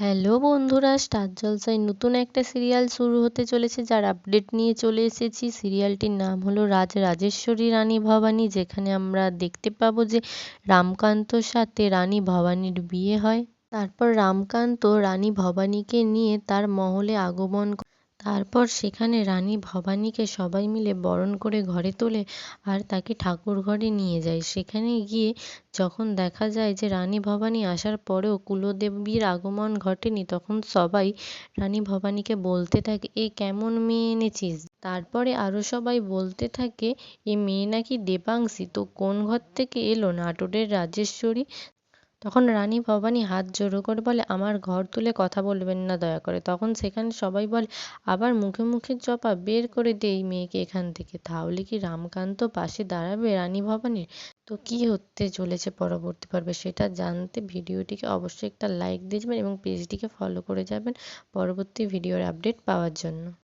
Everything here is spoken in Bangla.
হ্যালো বন্ধুরা, স্টার জলসায় নতুন একটা সিরিয়াল শুরু হতে চলেছে, যার আপডেট নিয়ে চলে এসেছি। সিরিয়ালটির নাম হলো রাজ রাজেশ্বরী রানী ভবানী, যেখানে আমরা দেখতে পাবো যে রামকান্তর সাথে রানী ভবানীর বিয়ে হয়। তারপর রামকান্ত রানী ভবানীকে নিয়ে তার মহলে আগমন তারপর সেখানে রানী ভবানীকে সবাই মিলে বরণ করে ঘরে তোলে আর তাকে ঠাকুর ঘরে নিয়ে যায়। সেখানে গিয়ে যখন দেখা যায় যে রানী ভবানী আসার পরেও কুলদেবীর আগমন ঘটেনি, তখন সবাই রানী ভবানীকে বলতে থাকে, এ কেমন মেয়ে এনেছিস? তারপরে আরও সবাই বলতে থাকে, এ মেয়ে নাকি দেবাংশী, তো কোন ঘর থেকে এলো নাটোরের রাজেশ্বরী? তখন রানী ভবানী হাত জোড়ো করে বলে, আমার ঘর তুলে কথা বলবেন না দয়া করে। তখন সেখানে সবাই বলে, আবার মুখে মুখে জপা বের করে দে এই মেয়েকে এখান থেকে। তাহলে কি রামকান্ত পাশে দাঁড়াবে রানী ভবানীর? তো কী হতে চলেছে পরবর্তী পর্বে সেটা জানতে ভিডিওটিকে অবশ্যই একটা লাইক দিয়ে যাবেন এবং পেজটিকে ফলো করে যাবেন পরবর্তী ভিডিওর আপডেট পাওয়ার জন্য।